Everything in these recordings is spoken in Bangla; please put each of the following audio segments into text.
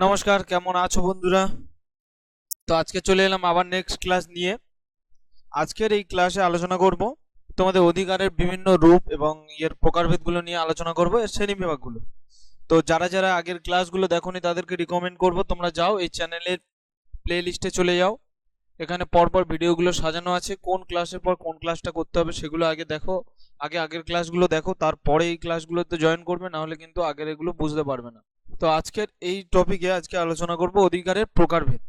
নমস্কার, কেমন আছো বন্ধুরা? তো আজকে চলে এলাম আবার নেক্সট ক্লাস নিয়ে। আজকের এই ক্লাসে আলোচনা করব তোমাদের অধিকারের বিভিন্ন রূপ এবং এর প্রকারভেদগুলো নিয়ে আলোচনা করব, এর শ্রেণি বিভাগগুলো তো যারা যারা আগের ক্লাসগুলো দেখোনি, তাদেরকে রিকমেন্ড করব, তোমরা যাও, এই চ্যানেলের প্লে লিস্টে চলে যাও। এখানে পরপর ভিডিওগুলো সাজানো আছে, কোন ক্লাসের পর কোন ক্লাসটা করতে হবে সেগুলো আগে দেখো। আগে আগের ক্লাসগুলো দেখো, তারপরে এই ক্লাসগুলোতে জয়েন করবে না হলে কিন্তু আগের এগুলো বুঝতে পারবে না। তো আজকের এই টপিকে আজকে আলোচনা করব অধিকারের প্রকারভেদ।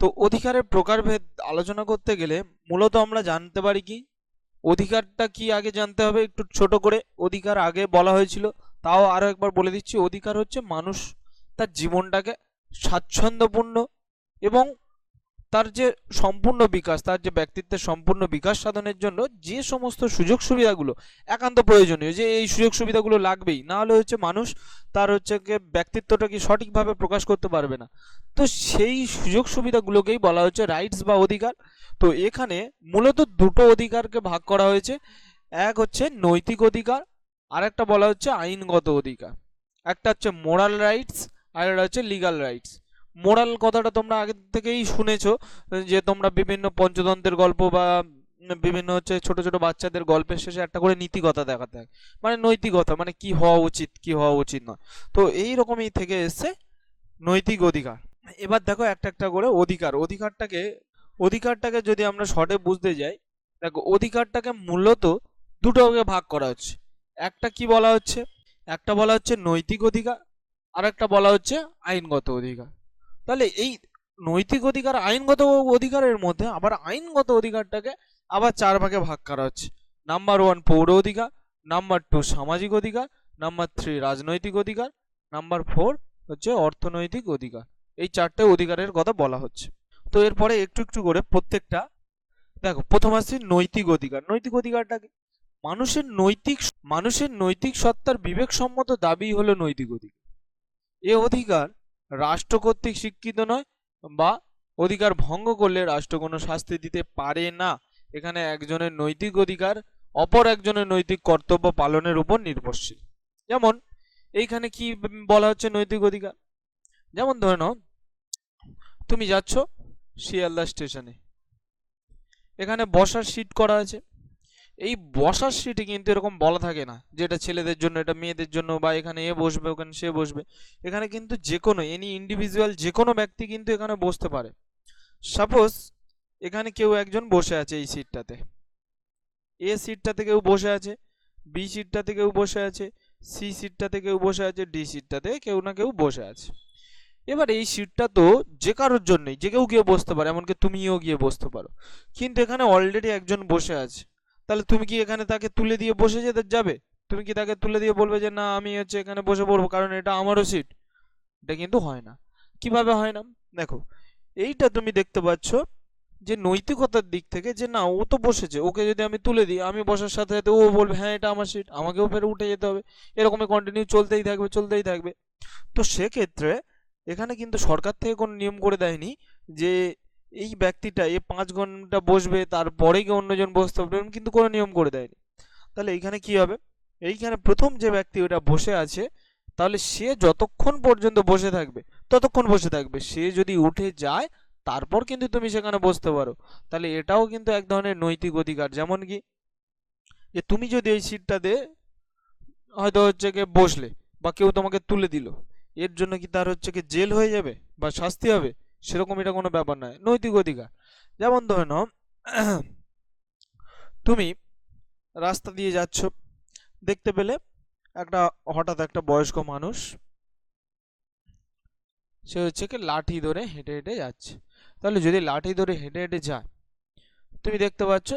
তো অধিকারের প্রকারভেদ আলোচনা করতে গেলে মূলত আমরা জানতে পারি কি, অধিকারটা কি আগে জানতে হবে একটু ছোট করে। অধিকার আগে বলা হয়েছিল, তাও আরও একবার বলে দিচ্ছি। অধিকার হচ্ছে মানুষ তার জীবনটাকে স্বাচ্ছন্দ্যপূর্ণ এবং তার যে সম্পূর্ণ বিকাশ, তার যে ব্যক্তিত্বের সম্পূর্ণ বিকাশ সাধনের জন্য যে সমস্ত সুযোগ সুবিধাগুলো একান্ত প্রয়োজনীয়, যে এই সুযোগ সুবিধাগুলো লাগবেই, না হলে হচ্ছে মানুষ তার হচ্ছে ব্যক্তিত্বটাকে সঠিকভাবে প্রকাশ করতে পারবে না। তো সেই সুযোগ সুবিধাগুলোকেই বলা হচ্ছে রাইটস বা অধিকার। তো এখানে মূলত দুটো অধিকারকে ভাগ করা হয়েছে। এক হচ্ছে নৈতিক অধিকার আর একটা বলা হচ্ছে আইনগত অধিকার। একটা হচ্ছে মোরাল রাইটস আর একটা হচ্ছে লিগাল রাইটস মোরাল কথাটা তোমরা আগে থেকেই শুনেছ, যে তোমরা বিভিন্ন পঞ্চতন্ত্রের গল্প বা বিভিন্ন হচ্ছে ছোট ছোট বাচ্চাদের গল্পের শেষে একটা করে নীতিকথা দেখাতে হয়। মানে নৈতিকতা মানে কি হওয়া উচিত, কি হওয়া উচিত নয়। তো এই রকমই থেকে এসছে নৈতিক অধিকার। এবার দেখো একটা একটা করে অধিকার। অধিকারটাকে অধিকারটাকে যদি আমরা শর্টে বুঝতে যাই, দেখো অধিকারটাকে মূলত দুটো ভাগে ভাগ করা হচ্ছে। একটা কি বলা হচ্ছে? একটা বলা হচ্ছে নৈতিক অধিকার আর একটা বলা হচ্ছে আইনগত অধিকার। তাহলে এই নৈতিক অধিকার আইনগত অধিকারের মধ্যে আবার আইনগত অধিকারটাকে আবার চার ভাগে ভাগ করা হচ্ছে। নাম্বার ওয়ান পৌর অধিকার নাম্বার টু সামাজিক অধিকার নাম্বার থ্রি রাজনৈতিক অধিকার নাম্বার ফোর হচ্ছে অর্থনৈতিক অধিকার। এই চারটে অধিকারের কথা বলা হচ্ছে। তো এরপরে একটু একটু করে প্রত্যেকটা, দেখো, প্রথম আসছে নৈতিক অধিকার। নৈতিক অধিকারটা কি? মানুষের নৈতিক মানুষের নৈতিক সত্তার বিবেকসম্মত দাবি হলো নৈতিক অধিকার। এ অধিকার রাষ্ট্র কর্তৃক স্বীকৃত নয় বা অধিকার ভঙ্গ করলে রাষ্ট্র কোনো শাস্তি দিতে পারে না। এখানে একজনের নৈতিক অধিকার, অপর একজনের নৈতিক কর্তব্য পালনের উপর নির্ভরশীল। যেমন, এইখানে কি বলা হচ্ছে নৈতিক অধিকার? যেমন ধরে নাও, তুমি যাচ্ছ শিয়ালদা স্টেশনে। এখানে বসার সিট করা আছে। এই বসার সিটে কিন্তু এরকম বলা থাকে না যে এটা ছেলেদের জন্য, এটা মেয়েদের জন্য বা এখানে এ বসবে, ওখানে সে বসবে। এখানে কিন্তু যে কোনো এনি ইন্ডিভিজুয়াল যে কোনো ব্যক্তি কিন্তু এখানে বসতে পারে। সাপোজ এখানে কেউ একজন বসে আছে এই সিটটাতে এ সিটটাতে কেউ বসে আছে বি সিটটাতে কেউ বসে আছে সি সিটটাতে কেউ বসে আছে ডি সিটটাতে কেউ না কেউ বসে আছে। এবার এই সিটটা তো যে কারোর জন্যই, যে কেউ গিয়ে বসতে পারে, এমনকি তুমিও গিয়ে বসতে পারো। কিন্তু এখানে অলরেডি একজন বসে আছে। তাহলে তুমি কি এখানে তাকে তুলে দিয়ে বসে যেতে যাবে? তুমি কি তাকে তুলে দিয়ে বলবে যে, না, আমি হচ্ছে এখানে বসে পড়ব, কারণ এটা আমারও সিট এটা কিন্তু হয় না। কীভাবে হয় না? দেখো, এইটা তুমি দেখতে পাচ্ছ যে নৈতিকতার দিক থেকে যে, না, ও তো বসেছে, ওকে যদি আমি তুলে দিই, আমি বসার সাথে সাথে ও বলবে হ্যাঁ এটা আমার সিট আমাকেও ফের উঠে যেতে হবে। এরকমই কন্টিনিউ চলতেই থাকবে চলতেই থাকবে। তো সেক্ষেত্রে এখানে কিন্তু সরকার থেকে কোনো নিয়ম করে দেয়নি যে এই ব্যক্তিটা এ পাঁচ ঘণ্টা বসবে তারপরে গিয়ে অন্যজন বসতে হবে কিন্তু কোনো নিয়ম করে দেয়নি। তাহলে এইখানে কি হবে? এইখানে প্রথম যে ব্যক্তি ওটা বসে আছে, তাহলে সে যতক্ষণ পর্যন্ত বসে থাকবে, ততক্ষণ বসে থাকবে। সে যদি উঠে যায়, তারপর কিন্তু তুমি সেখানে বসতে পারো। তাহলে এটাও কিন্তু এক ধরনের নৈতিক অধিকার। যেমন কি, যে তুমি যদি এই সিটটাতে হয়তো হচ্ছে গিয়ে বসলে বা কেউ তোমাকে তুলে দিল, এর জন্য কি তার হচ্ছে কি জেল হয়ে যাবে বা শাস্তি হবে? সেরকম এটা কোনো ব্যাপার নয়, নৈতিক অধিকার। যেমন ধরে নাও, তুমি রাস্তা দিয়ে যাচ্ছ, দেখতে পেলে একটা হঠাৎ একটা বয়স্ক মানুষ, সে হচ্ছে কি লাঠি ধরে হেঁটে হেঁটে যাচ্ছে। তাহলে যদি লাঠি ধরে হেঁটে হেঁটে যায়, তুমি দেখতে পাচ্ছ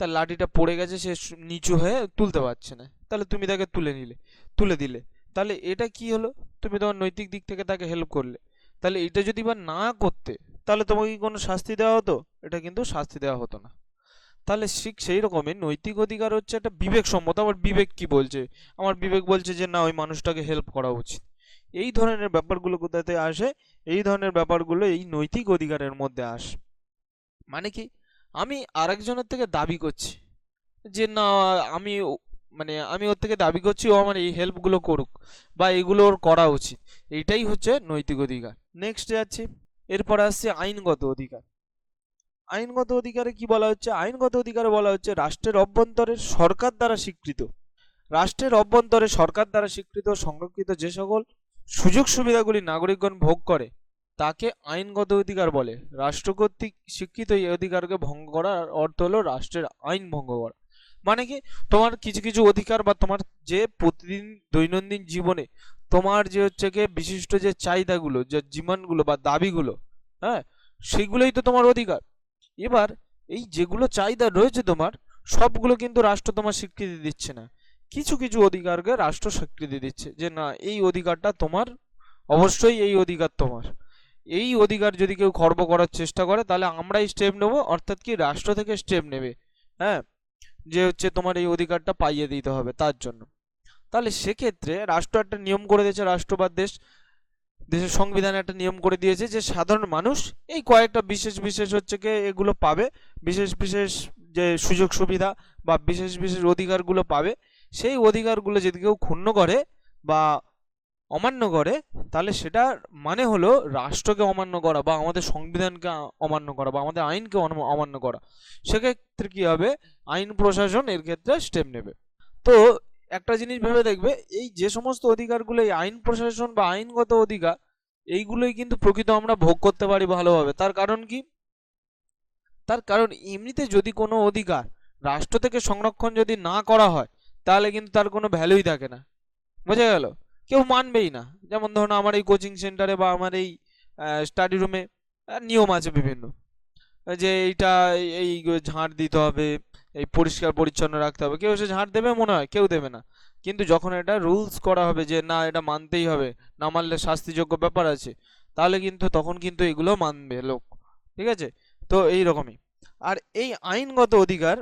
তার লাঠিটা পড়ে গেছে, সে নিচু হয়ে তুলতে পারছে না। তাহলে তুমি তাকে তুলে নিলে, তুলে দিলে। তাহলে এটা কি হলো? তুমি তোমার নৈতিক দিক থেকে তাকে হেল্প করলে। তাহলে এটা যদি বা না করতে, তাহলে তোমাকে কি কোনো শাস্তি দেওয়া হতো? এটা কিন্তু শাস্তি দেওয়া হতো না। তাহলে ঠিক সেই রকমই নৈতিক অধিকার হচ্ছে একটা বিবেকসম্মত। আমার বিবেক কি বলছে? আমার বিবেক বলছে যে, না, ওই মানুষটাকে হেল্প করা উচিত। এই ধরনের ব্যাপারগুলো কোথাতে আসে? এই ধরনের ব্যাপারগুলো এই নৈতিক অধিকারের মধ্যে আসে। মানে কি? আমি আরেকজনের থেকে দাবি করছি যে, না, আমি মানে আমি ওর থেকে দাবি করছি, ও আমার এই হেল্পগুলো করুক বা এগুলো ওর করা উচিত। এইটাই হচ্ছে নৈতিক অধিকার। নেক্সট যাচ্ছি এরপর আসছে আইনগত অধিকার। আইনগত অধিকারে কি বলা হচ্ছে? আইনগত অধিকারে বলা হচ্ছে রাষ্ট্রের অভ্যন্তরে সরকার দ্বারা স্বীকৃত। রাষ্ট্রের অভ্যন্তরে সরকার দ্বারা স্বীকৃত সংরক্ষিত যে সকল সুযোগ সুবিধাগুলি নাগরিকগণ ভোগ করে, তাকে আইনগত অধিকার বলে। রাষ্ট্র কর্তৃক স্বীকৃত এই অধিকারকে ভঙ্গ করার অর্থ হলো রাষ্ট্রের আইন ভঙ্গ করা। মানে কি? তোমার কিছু কিছু অধিকার বা তোমার যে প্রতিদিন দৈনন্দিন জীবনে তোমার যে হচ্ছে গিয়ে বিশিষ্ট যে চাহিদাগুলো, যে ডিমান্ডগুলো বা দাবিগুলো হ্যাঁ? সেগুলোই তো তোমার অধিকার। এবার এই যেগুলো চাহিদা রয়েছে তোমার, সবগুলো কিন্তু রাষ্ট্র তোমার স্বীকৃতি দিচ্ছে না। কিছু কিছু অধিকারকে রাষ্ট্র স্বীকৃতি দিচ্ছে যে না, এই অধিকারটা তোমার, অবশ্যই এই অধিকার তোমার। এই অধিকার যদি কেউ খর্ব করার চেষ্টা করে, তাহলে আমরাই স্টেপ নেব, অর্থাৎ কি রাষ্ট্র থেকে স্টেপ নেবে হ্যাঁ? যে হচ্ছে তোমার এই অধিকারটা পাইয়ে দিতে হবে তার জন্য। তাহলে সেক্ষেত্রে রাষ্ট্র একটা নিয়ম করে দিয়েছে, রাষ্ট্রবাদ দেশ, দেশের সংবিধানে একটা নিয়ম করে দিয়েছে যে সাধারণ মানুষ এই কয়েকটা বিশেষ বিশেষ হচ্ছে কি এগুলো পাবে, বিশেষ বিশেষ যে সুযোগ সুবিধা বা বিশেষ বিশেষ অধিকারগুলো পাবে, সেই অধিকারগুলো যদি কেউ ক্ষুণ্ণ করে বা অমান্য করে, তাহলে সেটার মানে হলো রাষ্ট্রকে অমান্য করা বা আমাদের সংবিধানকে অমান্য করা বা আমাদের আইনকে অমান্য করা। সেক্ষেত্রে কি হবে? আইন প্রশাসন এর ক্ষেত্রে স্টেপ নেবে। তো একটা জিনিস ভেবে দেখবে, এই যে সমস্ত অধিকারগুলো, এই আইন প্রশাসন বা আইনগত অধিকার, এইগুলোই কিন্তু প্রকৃত আমরা ভোগ করতে পারি ভালোভাবে। তার কারণ কি? তার কারণ এমনিতে যদি কোনো অধিকার রাষ্ট্র থেকে সংরক্ষণ যদি না করা হয়, তাহলে কিন্তু তার কোনো ভ্যালুই থাকে না। বোঝা গেল? কেউ মানবেই না। যেমন ধরুন আমার এই কোচিং সেন্টারে বা আমার এই স্টাডি রুমে নিয়ম আছে বিভিন্ন। যে এইটা, এই- ঝাঁট দিতে হবে, এই পরিষ্কার পরিচ্ছন্ন রাখতে হবে। কেউ সে ঝাঁট দেবে মনে হয়, কেউ দেবে না। কিন্তু যখন এটা রুলস করা হবে যে না, এটা মানতেই হবে, না মানলে শাস্তিযোগ্য ব্যাপার আছে, তাহলে কিন্তু তখন কিন্তু এগুলো মানবে লোক। ঠিক আছে? তো এই রকমই আর এই আইনগত অধিকার,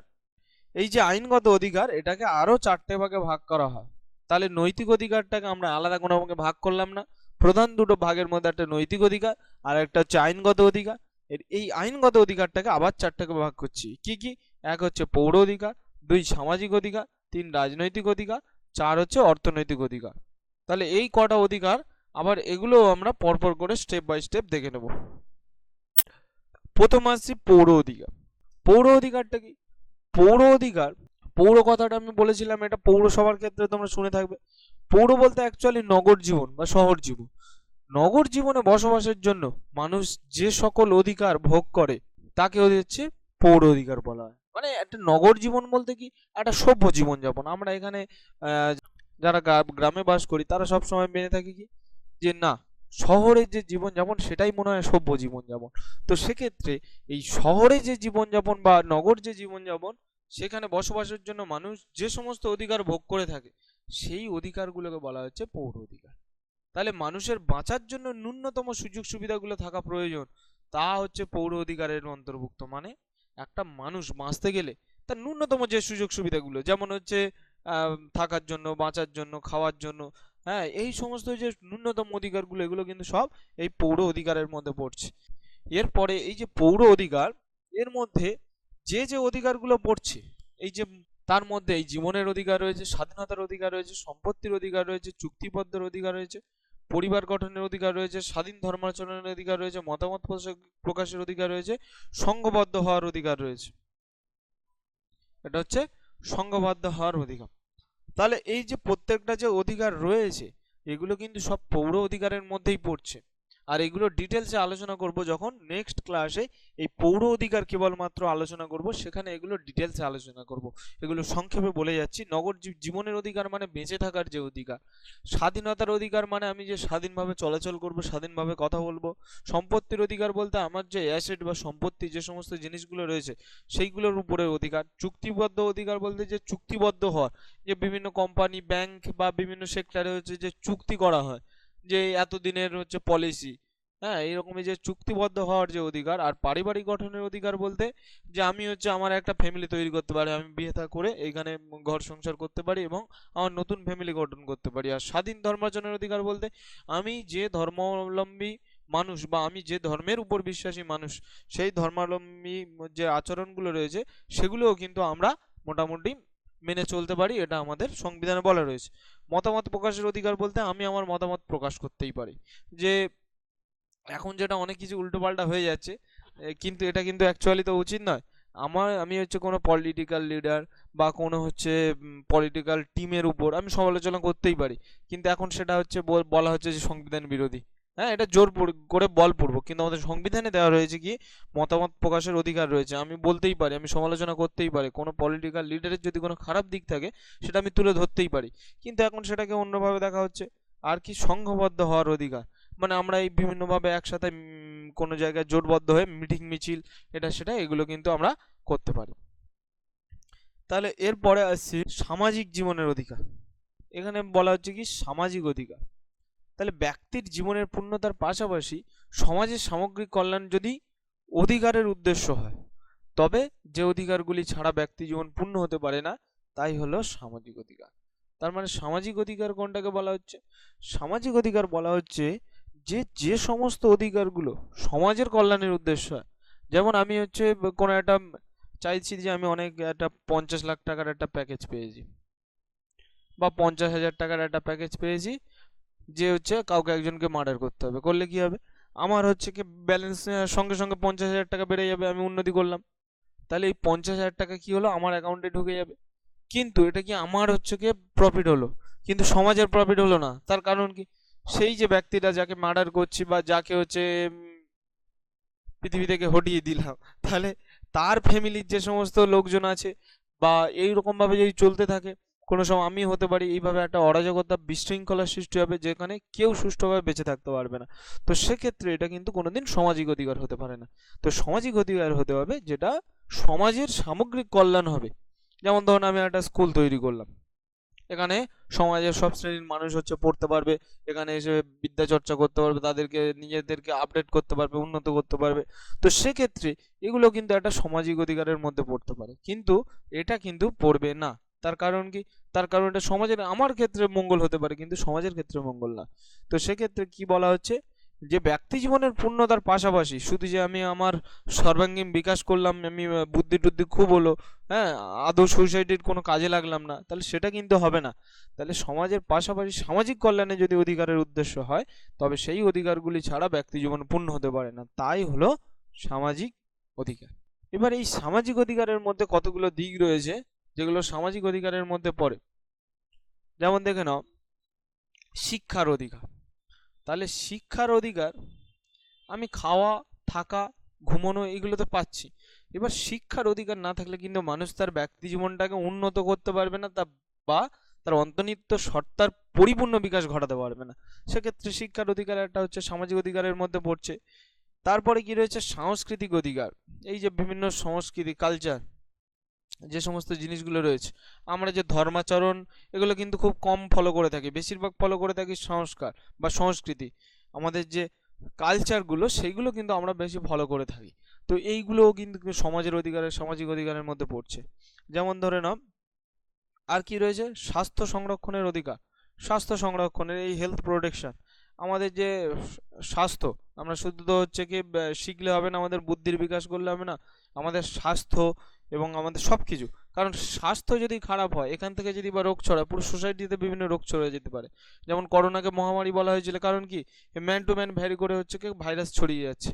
এই যে আইনগত অধিকার, এটাকে আরও চারটে ভাগে ভাগ করা হয়। তাহলে নৈতিক অধিকারটাকে আমরা আলাদা কোনো ভাগে ভাগ করলাম না। প্রধান দুটো ভাগের মধ্যে একটা নৈতিক অধিকার আর একটা হচ্ছে আইনগত অধিকার। এর এই আইনগত অধিকারটাকে আবার চারটাকে ভাগ করছি। কি কি? এক হচ্ছে পৌর অধিকার, দুই সামাজিক অধিকার, তিন রাজনৈতিক অধিকার, চার হচ্ছে অর্থনৈতিক অধিকার। তাহলে এই কটা অধিকার আবার এগুলো আমরা পরপর করে স্টেপ বাই স্টেপ দেখে নেব। প্রথম আসছি পৌর অধিকার। পৌর অধিকারটা কি? পৌর অধিকার পৌর কথাটা আমি বলেছিলাম, এটা পৌরসভার ক্ষেত্রে তোমরা শুনে থাকবে। পৌর বলতে অ্যাকচুয়ালি নগর জীবন বা শহর জীবন। নগর জীবনে বসবাসের জন্য মানুষ যে সকল অধিকার ভোগ করে, তাকে হচ্ছে পৌর অধিকার বলা হয়। মানে একটা নগর জীবন বলতে কি? একটা সভ্য জীবনযাপন। আমরা এখানে যারা গ্রামে বাস করি, তারা সব সময় মেনে থাকি কি? যে না, শহরের যে জীবনযাপন, সেটাই মনে হয় সভ্য জীবনযাপন। তো সেক্ষেত্রে এই শহরে যে জীবনযাপন বা নগর যে জীবনযাপন সেখানে বসবাসের জন্য মানুষ যে সমস্ত অধিকার ভোগ করে থাকে, সেই অধিকারগুলোকে বলা হচ্ছে পৌর অধিকার। তাহলে মানুষের বাঁচার জন্য ন্যূনতম সুযোগ সুবিধাগুলো থাকা প্রয়োজন, তা হচ্ছে পৌর অধিকারের অন্তর্ভুক্ত। মানে একটা মানুষ বাঁচতে গেলে তার ন্যূনতম যে সুযোগ সুবিধাগুলো, যেমন হচ্ছে থাকার জন্য, বাঁচার জন্য, খাওয়ার জন্য হ্যাঁ এই সমস্ত যে ন্যূনতম অধিকারগুলো, এগুলো কিন্তু সব এই পৌর অধিকারের মধ্যে পড়ছে। এরপরে এই যে পৌর অধিকার, এর মধ্যে যে যে অধিকারগুলো পড়ছে, এই যে তার মধ্যে এই জীবনের অধিকার রয়েছে, স্বাধীনতার অধিকার রয়েছে, সম্পত্তির অধিকার রয়েছে, চুক্তিবদ্ধের অধিকার রয়েছে, পরিবার গঠনের অধিকার রয়েছে, স্বাধীন ধর্মাচরণের অধিকার রয়েছে, মতামত প্রকাশ- প্রকাশের অধিকার রয়েছে সংঘবদ্ধ হওয়ার অধিকার রয়েছে। এটা হচ্ছে সংঘবদ্ধ হওয়ার অধিকার। তাহলে এই যে প্রত্যেকটা যে অধিকার রয়েছে, এগুলো কিন্তু সব পৌর অধিকারের মধ্যেই পড়ছে। আর এগুলো ডিটেলসে আলোচনা করব যখন নেক্সট ক্লাসে এই পৌর অধিকার কেবলমাত্র আলোচনা করব, সেখানে এগুলো ডিটেলসে আলোচনা করব। এগুলো সংক্ষেপে বলে যাচ্ছি। নগর জীবনের অধিকার মানে বেঁচে থাকার যে অধিকার। স্বাধীনতার অধিকার মানে আমি যে স্বাধীনভাবে চলাচল করব, স্বাধীনভাবে কথা বলব। সম্পত্তির অধিকার বলতে আমার যে অ্যাসেট বা সম্পত্তি, যে সমস্ত জিনিসগুলো রয়েছে, সেইগুলোর উপরে অধিকার। চুক্তিবদ্ধ অধিকার বলতে যে চুক্তিবদ্ধ হওয়ার, যে বিভিন্ন কোম্পানি ব্যাংক বা বিভিন্ন সেক্টরে হচ্ছে যে চুক্তি করা হয়। যে এতদিনের হচ্ছে পলিসি হ্যাঁ এইরকমই যে চুক্তিবদ্ধ হওয়ার যে অধিকার আর পারিবারিক গঠনের অধিকার বলতে যে আমি হচ্ছে আমার একটা ফ্যামিলি তৈরি করতে পারি, আমি বিয়ে থা করে এইখানে ঘর সংসার করতে পারি এবং আমার নতুন ফ্যামিলি গঠন করতে পারি। আর স্বাধীন ধর্মাচরণের অধিকার বলতে আমি যে ধর্মাবলম্বী মানুষ বা আমি যে ধর্মের উপর বিশ্বাসী মানুষ, সেই ধর্মাবলম্বী যে আচরণগুলো রয়েছে, সেগুলোও কিন্তু আমরা মোটামুটি মেনে চলতে পারি, এটা আমাদের সংবিধানে বলা রয়েছে। মতামত প্রকাশের অধিকার বলতে আমি আমার মতামত প্রকাশ করতেই পারি। যে এখন যেটা অনেক কিছু উল্টোপাল্টা হয়ে যাচ্ছে কিন্তু এটা কিন্তু অ্যাকচুয়ালি তো উচিত নয়। আমার, আমি হচ্ছে কোনো পলিটিক্যাল লিডার বা কোনো হচ্ছে পলিটিক্যাল টিমের উপর আমি সমালোচনা করতেই পারি। কিন্তু এখন সেটা হচ্ছে বল- বলা হচ্ছে যে সংবিধান বিরোধী। হ্যাঁ এটা জোর করে বলপূর্বক কিন্তু আমাদের সংবিধানে দেওয়া রয়েছে কি, মতামত প্রকাশের অধিকার রয়েছে। আমি বলতেই পারি, আমি সমালোচনা করতেই পারি। কোনো পলিটিক্যাল লিডারের যদি কোনো খারাপ দিক থাকে, সেটা আমি তুলে ধরতেই পারি। কিন্তু এখন সেটাকে অন্যভাবে দেখা হচ্ছে। আর কি সংঘবদ্ধ হওয়ার অধিকার? মানে আমরা এই বিভিন্নভাবে একসাথে কোনো জায়গায় জোটবদ্ধ হয়ে মিটিং, মিছিল, এটা, সেটা, এগুলো কিন্তু আমরা করতে পারি। তাহলে এরপরে আসছি সামাজিক জীবনের অধিকার। এখানে বলা হচ্ছে কি, সামাজিক অধিকার। তাহলে ব্যক্তির জীবনের পূর্ণতার পাশাপাশি সমাজের সামগ্রিক কল্যাণ যদি অধিকারের উদ্দেশ্য হয়, তবে যে অধিকারগুলি ছাড়া ব্যক্তি জীবন পূর্ণ হতে পারে না, তাই হলো সামাজিক অধিকার। তার মানে সামাজিক অধিকার কোনটাকে বলা হচ্ছে? সামাজিক অধিকার বলা হচ্ছে যে যে সমস্ত অধিকারগুলো সমাজের কল্যাণের উদ্দেশ্য হয়। যেমন আমি হচ্ছে কোনো একটা চাইছি যে আমি অনেক একটা পঞ্চাশ লাখ টাকার একটা প্যাকেজ পেয়েছি বা পঞ্চাশ হাজার টাকার একটা প্যাকেজ পেয়েছি যে হচ্ছে কাউকে একজনকে মার্ডার করতে হবে। করলে কি হবে? আমার হচ্ছে কি ব্যালেন্স সঙ্গে সঙ্গে পঞ্চাশ হাজার টাকা বেড়ে যাবে, আমি উন্নতি করলাম। তাহলে এই পঞ্চাশ হাজার টাকা কি হলো? আমার অ্যাকাউন্টে ঢুকে যাবে। কিন্তু এটা কি আমার হচ্ছে কি প্রফিট হলো? কিন্তু সমাজের প্রফিট হলো না। তার কারণ কি? সেই যে ব্যক্তিটা যাকে মার্ডার করছি বা যাকে হচ্ছে পৃথিবী থেকে হটিয়ে দিলাম, তাহলে তার ফ্যামিলির যে সমস্ত লোকজন আছে বা এই রকম ভাবে যদি চলতে থাকে কোনো সময় আমি হতে পারি এইভাবে একটা অরাজকতা বিশৃঙ্খলার সৃষ্টি হবে যেখানে কেউ সুষ্ঠুভাবে বেঁচে থাকতে পারবে না। তো সেক্ষেত্রে এটা কিন্তু কোনোদিন সামাজিক অধিকার হতে পারে না। তো সামাজিক অধিকার হতে হবে যেটা সমাজের সামগ্রিক কল্যাণ হবে। যেমন ধরুন আমি একটা স্কুল তৈরি করলাম। এখানে সমাজের সব শ্রেণির মানুষ হচ্ছে পড়তে পারবে। এখানে এসে বিদ্যা চর্চা করতে পারবে, তাদেরকে, নিজেদেরকে আপডেট করতে পারবে, উন্নত করতে পারবে। তো সেক্ষেত্রে এগুলো কিন্তু একটা সামাজিক অধিকারের মধ্যে পড়তে পারে। কিন্তু এটা কিন্তু পড়বে না। তার কারণ কি? তার কারণ এটা সমাজের, আমার ক্ষেত্রে মঙ্গল হতে পারে, কিন্তু সমাজের ক্ষেত্রে মঙ্গল না। তো সেক্ষেত্রে কি বলা হচ্ছে? যে ব্যক্তি জীবনের পূর্ণতার পাশাপাশি, শুধু যে আমি আমার সর্বাঙ্গীন বিকাশ করলাম, আমি বুদ্ধি টুদ্ধি খুব হলো হ্যাঁ আদৌ সোসাইটির কোনো কাজে লাগলাম না, তাহলে সেটা কিন্তু হবে না। তাহলে সমাজের পাশাপাশি সামাজিক কল্যাণে যদি অধিকারের উদ্দেশ্য হয়, তবে সেই অধিকারগুলি ছাড়া ব্যক্তি জীবন পূর্ণ হতে পারে না। তাই হলো সামাজিক অধিকার। এবার এই সামাজিক অধিকারের মধ্যে কতগুলো দিক রয়েছে? যেগুলো সামাজিক অধিকারের মধ্যে পড়ে। যেমন দেখে নাও, শিক্ষার অধিকার। তাহলে শিক্ষার অধিকার, আমি খাওয়া, থাকা, ঘুমানো এগুলো তো পাচ্ছি। এবার শিক্ষার অধিকার না থাকলে কিন্তু মানুষ তার ব্যক্তি জীবনটাকে উন্নত করতে পারবে না, তা বা তার অন্তর্নিহিত সত্তার পরিপূর্ণ বিকাশ ঘটাতে পারবে না। সেক্ষেত্রে শিক্ষার অধিকার একটা হচ্ছে সামাজিক অধিকারের মধ্যে পড়ছে। তারপরে কি রয়েছে? সাংস্কৃতিক অধিকার। এই যে বিভিন্ন সংস্কৃতি কালচার যে সমস্ত জিনিসগুলো রয়েছে, আমরা যে ধর্মাচরণ, এগুলো কিন্তু খুব কম ফলো করে থাকি। বেশিরভাগ ফলো করে থাকি সংস্কার বা সংস্কৃতি। আমাদের যে কালচারগুলো সেইগুলো কিন্তু আমরা বেশি ফলো করে থাকি। তো এইগুলোও কিন্তু সমাজের অধিকারের, সামাজিক অধিকারের মধ্যে পড়ছে। যেমন ধরে নাও, আর কি রয়েছে? স্বাস্থ্য সংরক্ষণের অধিকার। স্বাস্থ্য সংরক্ষণের এই হেলথ প্রোটেকশন আমাদের যে স্বাস্থ্য, আমরা শুধু তো হচ্ছে কি শিখলে হবে না, আমাদের বুদ্ধির বিকাশ করলে হবে না। আমাদের স্বাস্থ্য এবং আমাদের সব কিছু কারণ স্বাস্থ্য যদি খারাপ হয়, এখান থেকে যদি বা রোগ ছড়ায়, পুরো সোসাইটিতে বিভিন্ন রোগ ছড়িয়ে যেতে পারে। যেমন করোনাকে মহামারী বলা হয়েছিল, কারণ কি? ম্যান টু ম্যান ভ্যারি করে হচ্ছে কি, ভাইরাস ছড়িয়ে যাচ্ছে।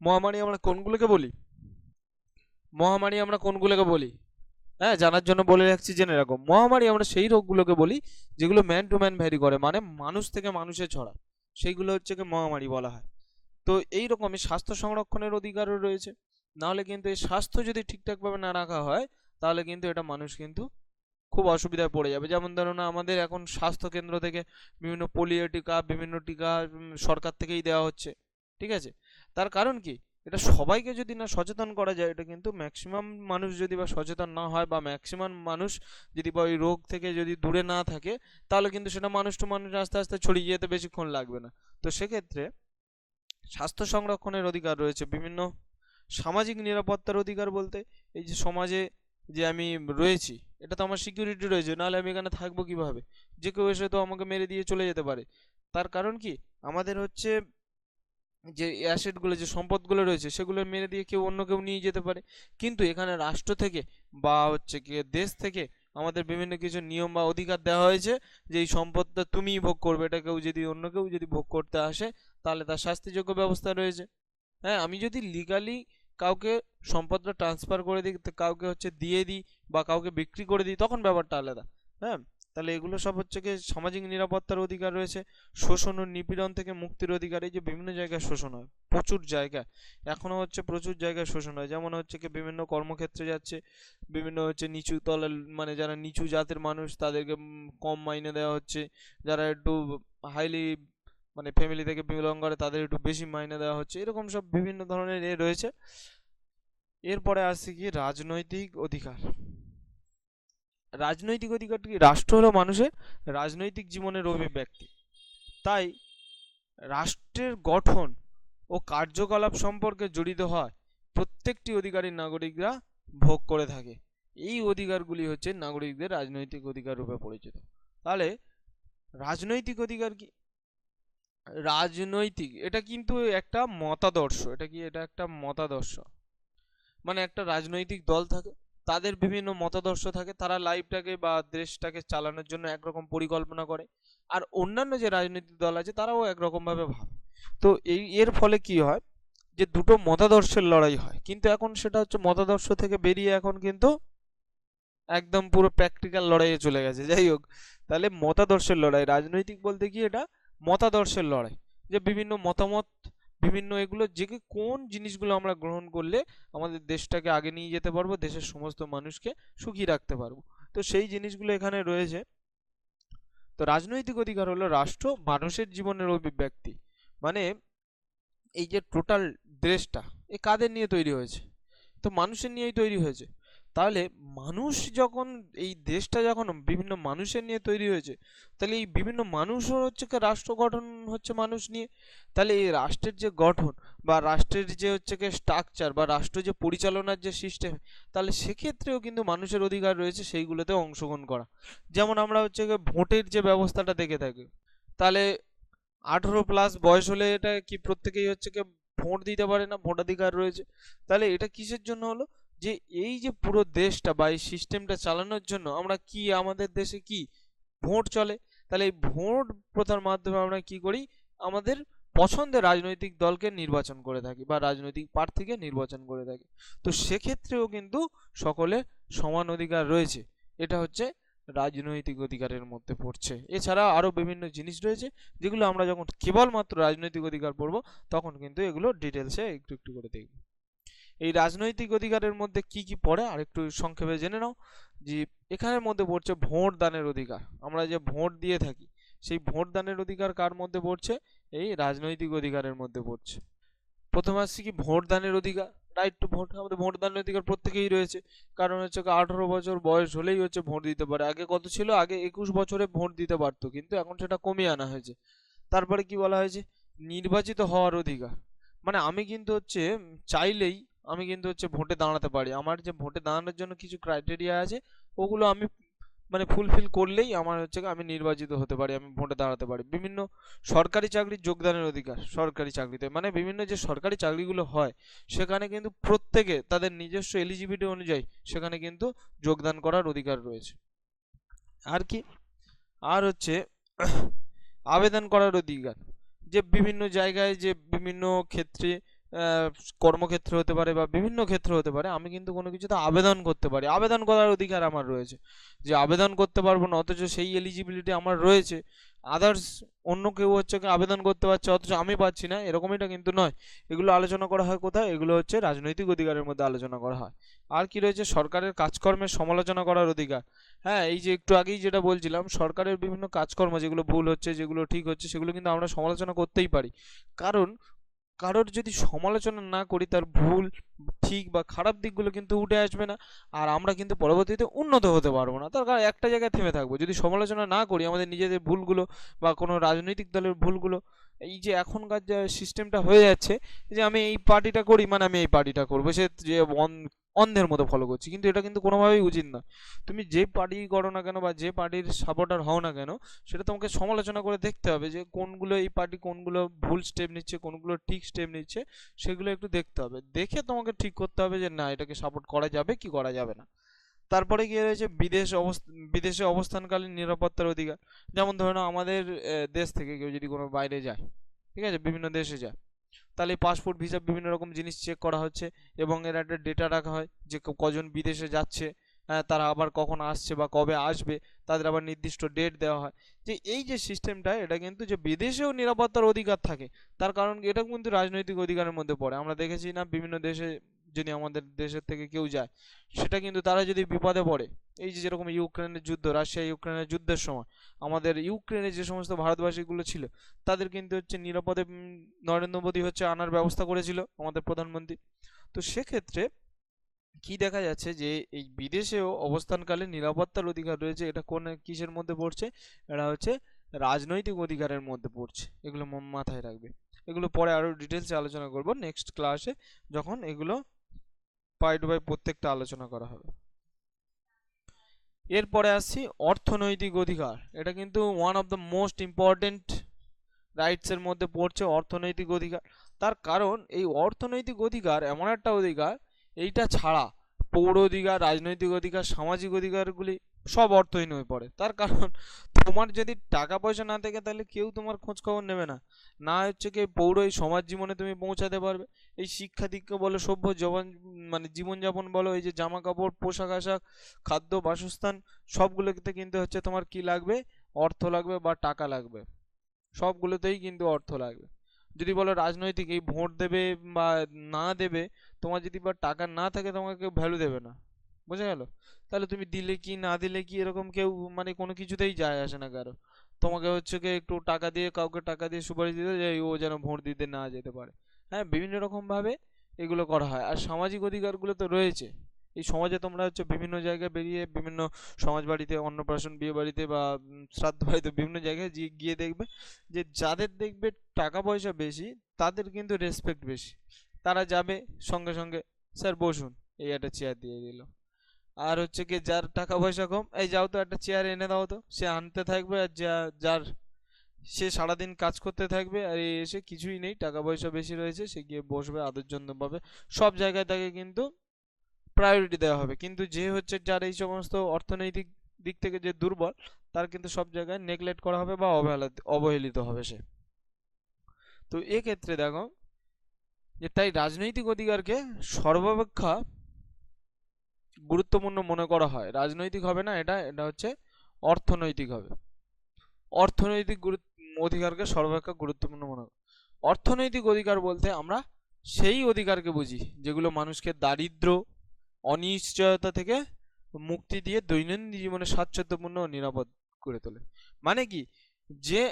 মহামারী আমরা কোনগুলোকে বলি? মহামারী আমরা কোনগুলোকে বলি? হ্যাঁ জানার জন্য বলে রাখছি জেনে রাখো। মহামারী আমরা সেই রোগগুলোকে বলি, যেগুলো ম্যান টু ম্যান ভ্যারি করে মানে মানুষ থেকে মানুষে ছড়া সেইগুলো হচ্ছে কি মহামারী বলা হয়। তো এই রকমই স্বাস্থ্য সংরক্ষণের অধিকারও রয়েছে। নাহলে কিন্তু এই স্বাস্থ্য যদি ঠিকঠাকভাবে না রাখা হয়, তাহলে কিন্তু এটা মানুষ কিন্তু খুব অসুবিধায় পড়ে যাবে। যেমন ধরুন আমাদের এখন স্বাস্থ্য কেন্দ্র থেকে বিভিন্ন পোলিও টিকা, বিভিন্ন টিকা সরকার থেকেই দেওয়া হচ্ছে, ঠিক আছে? তার কারণ কি? এটা সবাইকে যদি না সচেতন করা যায়, এটা কিন্তু ম্যাক্সিমাম মানুষ যদি বা সচেতন না হয় বা ম্যাক্সিমাম মানুষ যদি বা ওই রোগ থেকে যদি দূরে না থাকে, তাহলে কিন্তু সেটা মানুষ টু মানুষ আস্তে আস্তে ছড়িয়ে যেতে বেশিক্ষণ লাগবে না। তো সেক্ষেত্রে স্বাস্থ্য সংরক্ষণের অধিকার রয়েছে বিভিন্ন সামাজিক নিরাপত্তার অধিকার বলতে এই যে সমাজে যে আমি রয়েছি, এটা তো আমার সিকিউরিটি রয়েছে, নাহলে আমি এখানে থাকব কীভাবে? যে কেউ এসে তো আমাকে মেরে দিয়ে চলে যেতে পারে। তার কারণ কি? আমাদের হচ্ছে যে অ্যাসেটগুলো যে সম্পদগুলো রয়েছে, সেগুলো মেরে দিয়ে কেউ অন্য কেউ নিয়ে যেতে পারে। কিন্তু এখানে রাষ্ট্র থেকে বা হচ্ছে কি দেশ থেকে আমাদের বিভিন্ন কিছু নিয়ম বা অধিকার দেওয়া হয়েছে যে এই সম্পদটা তুমিই ভোগ করবে। এটা কেউ যদি, অন্য কেউ যদি ভোগ করতে আসে, তাহলে তার শাস্তিযোগ্য ব্যবস্থা রয়েছে। হ্যাঁ আমি যদি লিগালি কাউকে সম্পদটা ট্রান্সফার করে দিই কাউকে হচ্ছে দিয়ে দিই বা কাউকে বিক্রি করে দিই, তখন ব্যাপারটা আলাদা। হ্যাঁ তাহলে এগুলো সব হচ্ছে কি সামাজিক নিরাপত্তার অধিকার রয়েছে, শোষণ ও নিপীড়ন থেকে মুক্তির অধিকার, এই যে বিভিন্ন জায়গায় শোষণ হয়, প্রচুর জায়গায়, এখনও হচ্ছে প্রচুর জায়গায় শোষণ হয়। যেমন হচ্ছে কি বিভিন্ন কর্মক্ষেত্রে যাচ্ছে, বিভিন্ন হচ্ছে নিচু তলের মানে যারা নিচু জাতের মানুষ, তাদেরকে কম মাইনে দেওয়া হচ্ছে, যারা একটু হাইলি মানে ফ্যামিলি থেকে বিলং করে তাদের একটু বেশি মাইনে দেওয়া হচ্ছে, এরকম সব বিভিন্ন ধরনের এ রয়েছে। এরপরে আসছে কি রাজনৈতিক অধিকার। রাজনৈতিক অধিকারটি? রাষ্ট্র হলো মানুষের রাজনৈতিক জীবনের অভিব্যক্তি। তাই রাষ্ট্রের গঠন ও কার্যকলাপ সম্পর্কে জড়িত হয় প্রত্যেকটি অধিকারী নাগরিকরা ভোগ করে থাকে। এই অধিকারগুলি হচ্ছে নাগরিকদের রাজনৈতিক অধিকার রূপে পরিচিত। তাহলে রাজনৈতিক অধিকার কি? রাজনৈতিক, এটা কিন্তু একটা মতাদর্শ, এটা কি, এটা একটা মতাদর্শ? মানে একটা রাজনৈতিক দল থাকে, তাদের বিভিন্ন মতাদর্শ থাকে, তারা লাইফটাকে বা দেশটাকে চালানোর জন্য একরকম পরিকল্পনা করে, আর অন্যান্য যে রাজনৈতিক দল আছে, তারাও একরকম ভাবে। ভাবে তো এই, এর ফলে কি হয়, যে দুটো মতাদর্শের লড়াই হয়, কিন্তু এখন সেটা হচ্ছে মতাদর্শ থেকে বেরিয়ে এখন কিন্তু একদম পুরো প্র্যাকটিক্যাল লড়াইয়ে চলে গেছে। যাই হোক, তাহলে মতাদর্শের লড়াই, রাজনৈতিক বলতে কি এটা মতাদর্শের লড়াই। যে বিভিন্ন মতামত, বিভিন্ন এগুলো যে কোন জিনিসগুলো আমরা গ্রহণ করলে আমাদের দেশটাকে আগে নিয়ে যেতে পারব, দেশের সমস্ত মানুষকে সুখী রাখতে পারব। তো সেই জিনিসগুলো এখানে রয়েছে। তো রাজনৈতিক অধিকার হলো রাষ্ট্র মানুষের জীবনের অভিব্যক্তি। মানে এই যে টোটাল দেশটা এ কাদের নিয়ে তৈরি হয়েছে? তো মানুষের নিয়েই তৈরি হয়েছে। তাহলে মানুষ যখন এই দেশটা যখন বিভিন্ন মানুষের নিয়ে তৈরি হয়েছে, তাহলে এই বিভিন্ন মানুষও হচ্ছে কি রাষ্ট্র গঠন হচ্ছে মানুষ নিয়ে? তাহলে এই রাষ্ট্রের যে গঠন বা রাষ্ট্রের যে হচ্ছে কি স্ট্রাকচার বা রাষ্ট্র যে পরিচালনার যে সিস্টেম তাহলে সেক্ষেত্রেও কিন্তু মানুষের অধিকার রয়েছে সেইগুলোতে অংশগ্রহণ করা। যেমন আমরা হচ্ছে গিয়ে ভোটের যে ব্যবস্থাটা দেখে থাকি, তাহলে আঠেরো প্লাস বয়স হলে এটা কি প্রত্যেকেই হচ্ছে কি ভোট দিতে পারে না? ভোটাধিকার রয়েছে। তাহলে এটা কিসের জন্য হলো? যে এই যে পুরো দেশটা বা এই সিস্টেমটা চালানোর জন্য আমরা কি আমাদের দেশে কি ভোট চলে? তাহলে এই ভোট প্রথার মাধ্যমে আমরা কি করি? আমাদের পছন্দের রাজনৈতিক দলকে নির্বাচন করে থাকি বা রাজনৈতিক প্রার্থীকে নির্বাচন করে থাকি। তো সেক্ষেত্রেও কিন্তু সকলের সমান অধিকার রয়েছে। এটা হচ্ছে রাজনৈতিক অধিকারের মধ্যে পড়ছে। এছাড়া আরও বিভিন্ন জিনিস রয়েছে যেগুলো আমরা যখন কেবলমাত্র রাজনৈতিক অধিকার পড়ব, তখন কিন্তু এগুলো ডিটেলসে একটু একটু করে দেখব। এই রাজনৈতিক অধিকারের মধ্যে কি কি পড়ে? আর একটু সংক্ষেপে জেনে নাও যে এখানের মধ্যে পড়ছে ভোট দানের অধিকার। আমরা যে ভোট দিয়ে থাকি, সেই ভোট দানের অধিকার কার মধ্যে পড়ছে? এই রাজনৈতিক অধিকারের মধ্যে পড়ছে। প্রথম আসছে কি ভোট দানের অধিকার। রাইট টু ভোট আমাদের ভোট দানের অধিকার প্রত্যেকেই রয়েছে। কারণ হচ্ছে আঠারো বছর বয়স হলেই হচ্ছে ভোট দিতে পারে। আগে কত ছিল? আগে একুশ বছরে ভোট দিতে পারতো, কিন্তু এখন সেটা কমিয়ে আনা হয়েছে। তারপরে কি বলা হয়েছে? নির্বাচিত হওয়ার অধিকার। মানে আমি কিন্তু হচ্ছে চাইলেই আমি কিন্তু হচ্ছে ভোটে দাঁড়াতে পারি। আমার যে ভোটে দাঁড়ানোর জন্য কিছু ক্রাইটেরিয়া আছে, ওগুলো আমি মানে ফুলফিল করলেই আমার হচ্ছে আমি নির্বাচিত হতে পারি, আমি ভোটে দাঁড়াতে পারি। বিভিন্ন সরকারি চাকরির যোগদানের অধিকার, সরকারি চাকরিতে। মানে বিভিন্ন যে সরকারি চাকরিগুলো হয়, সেখানে কিন্তু প্রত্যেকে তাদের নিজস্ব এলিজিবিলিটি অনুযায়ী সেখানে কিন্তু যোগদান করার অধিকার রয়েছে। আর কি? আর হচ্ছে আবেদন করার অধিকার। যে বিভিন্ন জায়গায় যে বিভিন্ন ক্ষেত্রে কর্মক্ষেত্র হতে পারে বা বিভিন্ন ক্ষেত্র হতে পারে, আমি কিন্তু কোনো কিছুতে আবেদন করতে পারি। আবেদন করার অধিকার আমার রয়েছে। যে আবেদন করতে পারব না, অথচ সেই এলিজিবিলিটি আমার রয়েছে। আদার্স অন্য কেউ হচ্ছে আবেদন করতে পারছে, অথচ আমি পাচ্ছি না, এরকমইটা কিন্তু নয়। এগুলো আলোচনা করা হয় কোথায়? এগুলো হচ্ছে রাজনৈতিক অধিকারের মধ্যে আলোচনা করা হয়। আর কি রয়েছে? সরকারের কাজকর্মের সমালোচনা করার অধিকার। হ্যাঁ এই যে একটু আগেই যেটা বলছিলাম, সরকারের বিভিন্ন কাজকর্ম, যেগুলো ভুল হচ্ছে, যেগুলো ঠিক হচ্ছে, সেগুলো কিন্তু আমরা সমালোচনা করতেই পারি। কারণ কারোর যদি সমালোচনা না করি, তার ভুল, ঠিক বা খারাপ দিকগুলো কিন্তু উঠে আসবে না। আর আমরা কিন্তু পরবর্তীতে উন্নত হতে পারব না। তার কারণ একটা জায়গায় থেমে থাকব। যদি সমালোচনা না করি, আমাদের নিজেদের ভুলগুলো বা কোনো রাজনৈতিক দলের ভুলগুলো, এই যে এখনকার যে সিস্টেমটা হয়ে যাচ্ছে, যে আমি এই পার্টিটা করি মানে আমি এই পার্টিটা করব, সে যে অন্ধের মতো ফলো করছি। কিন্তু এটা কিন্তু কোনোভাবেই উচিত না তুমি যে পার্টি করো না কেন বা যে পার্টির সাপোর্টার হও না কেন, সেটা তোমাকে সমালোচনা করে দেখতে হবে যে কোনগুলো এই পার্টি কোনগুলো ভুল স্টেপ নিচ্ছে, কোনগুলো ঠিক স্টেপ নিচ্ছে, সেগুলো একটু দেখতে হবে। দেখে তোমাকে ঠিক করতে হবে যে না, এটাকে সাপোর্ট করা যাবে কি করা যাবে না। তারপরে গিয়ে রয়েছে বিদেশ অবস্থ, বিদেশে অবস্থানকালীন নিরাপত্তার অধিকার। যেমন ধরে নাও আমাদের দেশ থেকে কেউ যদি কোনো বাইরে যায়, ঠিক আছে, বিভিন্ন দেশে যায় তাহলে পাসপোর্ট ভিসা বিভিন্ন রকম জিনিস চেক করা হচ্ছে এবং এর একটা ডেটা রাখা হয় যে কজন বিদেশে যাচ্ছে হ্যাঁ, তারা আবার কখন আসছে বা কবে আসবে তাদের আবার নির্দিষ্ট ডেট দেওয়া হয়। যে এই যে সিস্টেমটা এটা কিন্তু যে বিদেশেও নিরাপত্তার অধিকার থাকে তার কারণ এটা কিন্তু রাজনৈতিক অধিকারের মধ্যে পড়ে। আমরা দেখেছি না বিভিন্ন দেশে যদি আমাদের দেশের থেকে কেউ যায়, সেটা কিন্তু তারা যদি বিপদে পড়ে, এই যে যেরকম ইউক্রেনের যুদ্ধ, রাশিয়া ইউক্রেনের যুদ্ধের সময়, আমাদের ইউক্রেনে যে সমস্ত ভারতবাসীগুলো ছিল, তাদের কিন্তু হচ্ছে নিরাপদে নরেন্দ্র মোদী হচ্ছে আনার ব্যবস্থা করেছিল আমাদের প্রধানমন্ত্রী। তো সেক্ষেত্রে কি দেখা যাচ্ছে যে এই বিদেশেও অবস্থানকালে নিরাপত্তার অধিকার রয়েছে, এটা কোন কিসের মধ্যে পড়ছে? এটা হচ্ছে রাজনৈতিক অধিকারের মধ্যে পড়ছে, এগুলো মাথায় রাখবে। এগুলো পরে আরও ডিটেলসে আলোচনা করব নেক্সট ক্লাসে যখন এগুলো পাই টু পাই প্রত্যেকটা আলোচনা করা হবে। এরপরে আসছি অর্থনৈতিক অধিকার। এটা কিন্তু one of the most important রাইটসের মধ্যে পড়ছে অর্থনৈতিক অধিকার। তার কারণ এই অর্থনৈতিক অধিকার এমন একটা অধিকার, এইটা ছাড়া পৌর অধিকার, রাজনৈতিক অধিকার, সামাজিক অধিকারগুলি সব অর্থহীন হয়ে পড়ে। তার কারণ তোমার যদি টাকা পয়সা না থাকে তাহলে কেউ তোমার খোঁজ খবর নেবে না। না হচ্ছে কি পৌর এই সমাজ জীবনে তুমি পৌঁছাতে পারবে। এই শিক্ষা দীক্ষা বলো, সভ্য জবন মানে জীবনযাপন বলো, এই যে জামা কাপড় পোশাক আশাক, খাদ্য, বাসস্থান, সবগুলোতে কিন্তু হচ্ছে তোমার কি লাগবে? অর্থ লাগবে বা টাকা লাগবে। সবগুলোতেই কিন্তু অর্থ লাগবে। যদি বলো রাজনৈতিক এই ভোট দেবে বা না দেবে, তোমার যদি বা টাকা না থাকে, তোমাকে ভ্যালু দেবে না। বোঝা গেল? তাহলে তুমি দিলে কি, না দিলে কি, এরকম কেউ মানে কোনো কিছুতেই যায় আসে না কারও। তোমাকে হচ্ছে কি একটু টাকা দিয়ে, কাউকে টাকা দিয়ে সুপারিশ দিতে, যে ও যেন ভোট দিতে না যেতে পারে। হ্যাঁ বিভিন্ন রকমভাবে এগুলো করা হয়। আর সামাজিক অধিকারগুলো তো রয়েছে। এই সমাজে তোমরা হচ্ছে বিভিন্ন জায়গায় বেরিয়ে বিভিন্ন সমাজ বাড়িতে অন্নপ্রাশন বিয়ে বাড়িতে বা শ্রাদ্ধ বাড়িতে বিভিন্ন জায়গায় গিয়ে গিয়ে দেখবে যে যাদের দেখবে টাকা পয়সা বেশি, তাদের কিন্তু রেসপেক্ট বেশি। তারা যাবে সঙ্গে সঙ্গে, স্যার, বসুন। এই একটা চেয়ার দিয়ে দিল। আর হচ্ছে কি, যার টাকা পয়সা কম, এই যাও তো একটা চেয়ার এনে দাও তো। সে আনতে থাকবে আর যা, যার সে সারাদিন কাজ করতে থাকবে আর এসে কিছুই নেই টাকা পয়সা বেশি রয়েছে, সে গিয়ে বসবে, আদর যত্ন পাবে। সব জায়গায় তাকে কিন্তু প্রায়োরিটি দেওয়া হবে। কিন্তু যে হচ্ছে যার এই সমস্ত অর্থনৈতিক দিক থেকে যে দুর্বল, তার কিন্তু সব জায়গায় নেগলেক্ট করা হবে বা অবহেলা, অবহেলিত হবে সে। তো এক্ষেত্রে দেখো যে তাই রাজনৈতিক অধিকারকে সর্বাপেক্ষা গুরুত্বপূর্ণ মনে করা হয়। রাজনৈতিক হবে না এটা এটা হচ্ছে অর্থনৈতিক হবে। অর্থনৈতিক গুরুত্ব অধিকারকে সর্বাপেক্ষা গুরুত্বপূর্ণ মনে অর্থনৈতিক অধিকার বলতে আমরা সেই অধিকারকে বুঝি, যেগুলো মানুষকে দারিদ্র, অনিশ্চয়তা থেকে মুক্তি দিয়ে দৈনন্দিন জীবনে স্বাচ্ছন্দ্যপূর্ণ ও নিরাপদ করে তোলে। মানে কি? যে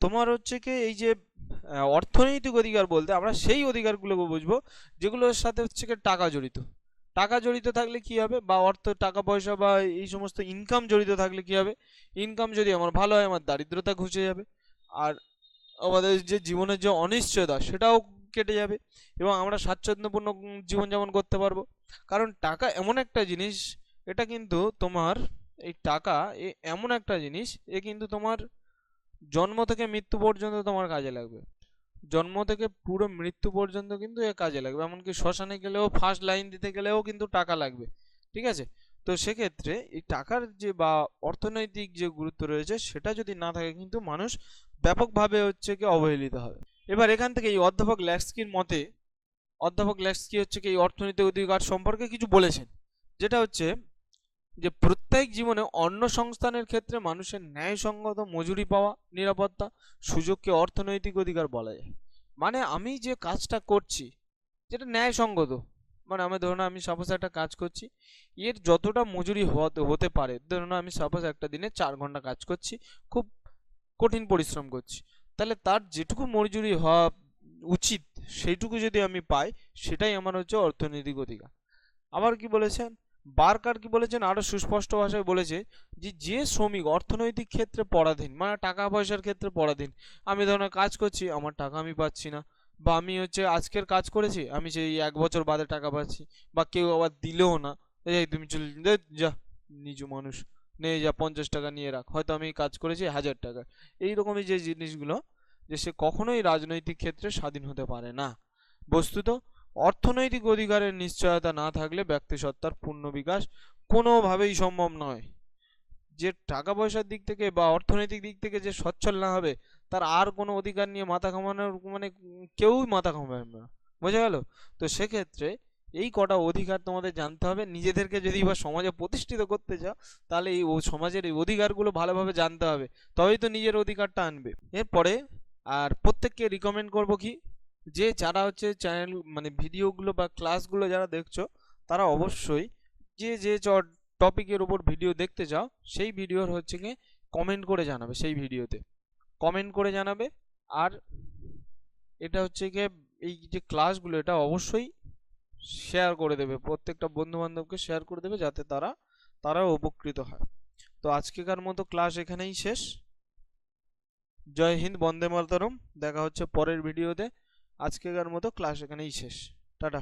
তোমার হচ্ছে কি এই যে অর্থনৈতিক অধিকার বলতে আমরা সেই অধিকারগুলোকে বুঝব, যেগুলোর সাথে হচ্ছে কি টাকা জড়িত। টাকা জড়িত থাকলে কি হবে? বা অর্থ, টাকা, পয়সা বা এই সমস্ত ইনকাম জড়িত থাকলে কি হবে? ইনকাম যদি আমার ভালো হয়, আমার দারিদ্রতা ঘুচে যাবে। আর আমাদের যে জীবনের যে অনিশ্চয়তা, সেটাও কেটে যাবে। এবং আমরা স্বাচ্ছন্দ্যপূর্ণ জীবনযাপন করতে পারব। কারণ টাকা এমন একটা জিনিস, এটা কিন্তু তোমার এই টাকা, এ এমন একটা জিনিস, এ কিন্তু তোমার জন্ম থেকে মৃত্যু পর্যন্ত তোমার কাজে লাগবে। জন্ম থেকে পুরো মৃত্যু পর্যন্ত কিন্তু এ কাজে লাগবে। এমনকি শ্মশানে গেলেও ফার্স্ট লাইন দিতে গেলেও কিন্তু টাকা লাগবে। ঠিক আছে? তো সেক্ষেত্রে এই টাকার যে বা অর্থনৈতিক যে গুরুত্ব রয়েছে, সেটা যদি না থাকে কিন্তু মানুষ ব্যাপকভাবে হচ্ছে কি অবহেলিত হবে। এবার এখান থেকে এই অধ্যাপক ল্যাক্সকির মতে, অধ্যাপক ল্যাক্সকি হচ্ছে কি এই অর্থনৈতিক অধিকার সম্পর্কে কিছু বলেছেন। যেটা হচ্ছে যে প্রত্যেক জীবনে অন্য সংস্থানের ক্ষেত্রে মানুষের ন্যায়সঙ্গত মজুরি পাওয়া, নিরাপত্তা, সুযোগকে অর্থনৈতিক অধিকার বলা যায়। মানে আমি যে কাজটা করছি, যেটা ন্যায়সঙ্গত মানে আমি ধরুন আমি সাপোজ একটা কাজ করছি, এর যতটা মজুরি হতে হতে পারে, ধরুন আমি সাপোজ একটা দিনে চার ঘণ্টা কাজ করছি, খুব কঠিন পরিশ্রম করছি, তাহলে তার যেটুকু মজুরি হওয়া উচিত, সেইটুকু যদি আমি পাই, সেটাই আমার হচ্ছে অর্থনৈতিক অধিকার। আবার কি বলেছেন? বার্কার কি বলেছেন? আরও সুস্পষ্ট ভাষায় বলেছে যে যে শ্রমিক অর্থনৈতিক ক্ষেত্রে পরাধীন মানে টাকা পয়সার ক্ষেত্রে পরাধীন, আমি ধরুন কাজ করছি, আমার টাকা আমি পাচ্ছি না, বা আমি হচ্ছে আজকের কাজ করেছি, আমি সেই এক বছর বাদে টাকা পাচ্ছি, বা কেউ আবার দিলেও না, এই তুমি চলে যা, নিচু মানুষ, নে যা পঞ্চাশ টাকা নিয়ে রাখ, হয়তো আমি কাজ করেছি হাজার টাকা। এই রকমই যে জিনিসগুলো, যে সে কখনোই রাজনৈতিক ক্ষেত্রে স্বাধীন হতে পারে না। বস্তুত অর্থনৈতিক অধিকারের নিশ্চয়তা না থাকলে ব্যক্তি সত্তার পূর্ণ বিকাশ কোনোভাবেই সম্ভব নয়। যে টাকা পয়সার দিক থেকে বা অর্থনৈতিক দিক থেকে যে সচ্ছল না হবে, তার আর কোনো অধিকার নিয়ে মাথা ঘামানোর মানে কেউই মাথা ঘামাবে না। বোঝা গেল? তো সেক্ষেত্রে এই কটা অধিকার তোমাদের জানতে হবে। নিজেদেরকে যদি বা সমাজে প্রতিষ্ঠিত করতে চাও, তাহলে এই সমাজের এই অধিকারগুলো ভালোভাবে জানতে হবে। তবেই তো নিজের অধিকারটা আনবে। এরপরে আর প্রত্যেককে রিকমেন্ড করব কি? যে যারা হচ্ছে চ্যানেল মানে ভিডিওগুলো বা ক্লাসগুলো যারা দেখছ, তারা অবশ্যই যে যে টপিকের উপর ভিডিও দেখতে চাও সেই ভিডিওর হচ্ছে গিয়ে কমেন্ট করে জানাবে সেই ভিডিওতে কমেন্ট করে জানাবে আর এটা হচ্ছে গিয়ে এই যে ক্লাসগুলো এটা অবশ্যই শেয়ার করে দেবে। প্রত্যেকটা বন্ধু বান্ধবকে শেয়ার করে দেবে যাতে তারা, তারাও উপকৃত হয়। তো আজকেকার মতো ক্লাস এখানেই শেষ। জয় হিন্দ, বন্দে মাতরম। দেখা হচ্ছে পরের ভিডিওতে আজকেকার মতো ক্লাস এখানেই শেষ। টাটা।